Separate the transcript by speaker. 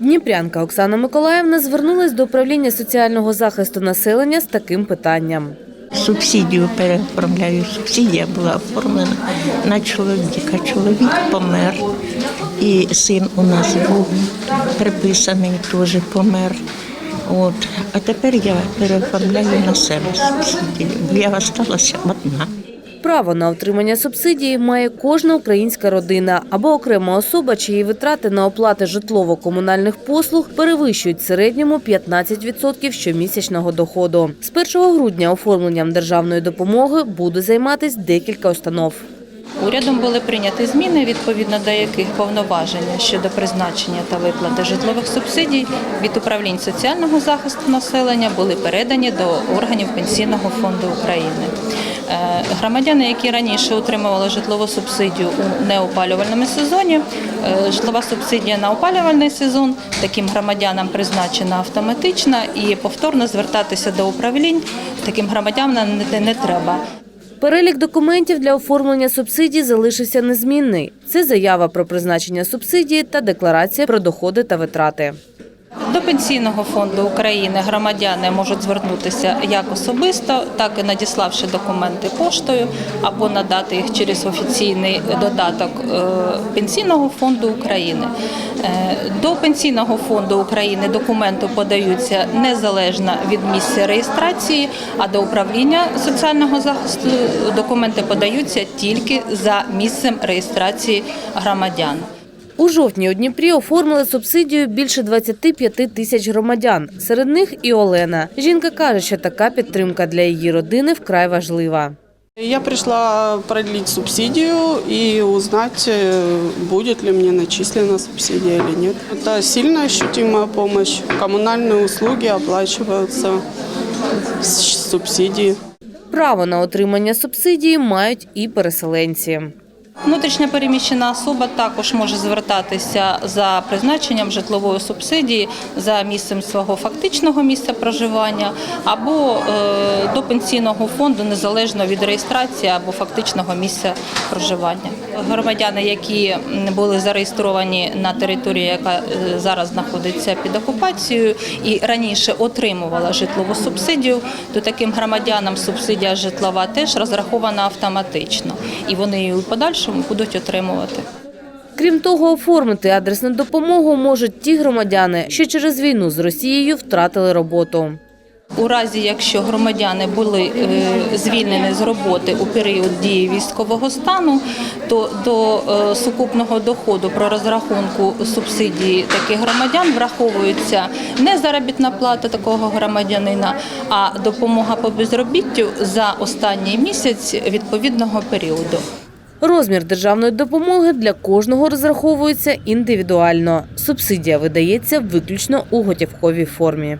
Speaker 1: Дніпрянка Оксана Миколаївна звернулась до управління соціального захисту населення з таким питанням.
Speaker 2: Субсидію переоформляю. Субсидія була оформлена на чоловіка. Чоловік помер, і син у нас був приписаний, теж помер. От. А тепер я переоформляю на себе субсидію. Я залишилася одна.
Speaker 1: Право на отримання субсидії має кожна українська родина або окрема особа, чиї витрати на оплати житлово-комунальних послуг перевищують середньому 15% щомісячного доходу. З 1 грудня оформленням державної допомоги буде займатися декілька установ.
Speaker 3: Урядом були прийняті зміни, відповідно до яких повноваження щодо призначення та виплати житлових субсидій від управлінь соціального захисту населення були передані до органів Пенсійного фонду України. Е, Громадяни, які раніше отримували житлову субсидію у неопалювальному сезоні, е, житлова субсидія на опалювальний сезон таким громадянам призначена автоматично і повторно звертатися до управлінь таким громадянам не- не треба.
Speaker 1: Перелік документів для оформлення субсидій залишився незмінний. Це заява про призначення субсидії та декларація про доходи та витрати.
Speaker 3: До Пенсійного фонду України громадяни можуть звернутися як особисто, так і надіславши документи поштою або надати їх через офіційний додаток е, Пенсійного фонду України. Е, До Пенсійного фонду України документи подаються незалежно від місця реєстрації, а до управління соціального захисту документи подаються тільки за місцем реєстрації громадян.
Speaker 1: У жовтні у Дніпрі оформили субсидію більше 25 тисяч громадян. Серед них і Олена. Жінка каже, що така підтримка для її родини вкрай важлива.
Speaker 4: Я пришла продлить субсидию и узнать, э, будет ли мне начислена субсидия или нет. Это сильно ощутимая помощь. Коммунальные услуги оплачиваются с субсидии.
Speaker 1: Право на отримання субсидії мають і переселенці.
Speaker 3: Внутрішня переміщена особа також може звертатися за призначенням житлової субсидії за місцем свого фактичного місця проживання або е, до пенсійного фонду незалежно від реєстрації або фактичного місця проживання. Громадяни, які були зареєстровані на території, яка е, зараз знаходиться під окупацією, і раніше отримувала житлову субсидію, то таким громадянам субсидія житлова теж розрахована автоматично, і вони її у подальшому будуть отримувати.
Speaker 1: Крім того, оформити адресну допомогу можуть ті громадяни, що через війну з Росією втратили роботу.
Speaker 3: У разі, якщо громадяни були е, звільнені з роботи у період дії військового стану, то до е, сукупного доходу про розрахунку субсидії таких громадян враховується не заробітна плата такого громадянина, а допомога по безробіттю за останній місяць відповідного періоду.
Speaker 1: Розмір державної допомоги для кожного розраховується індивідуально. Субсидія видається виключно у готівковій формі.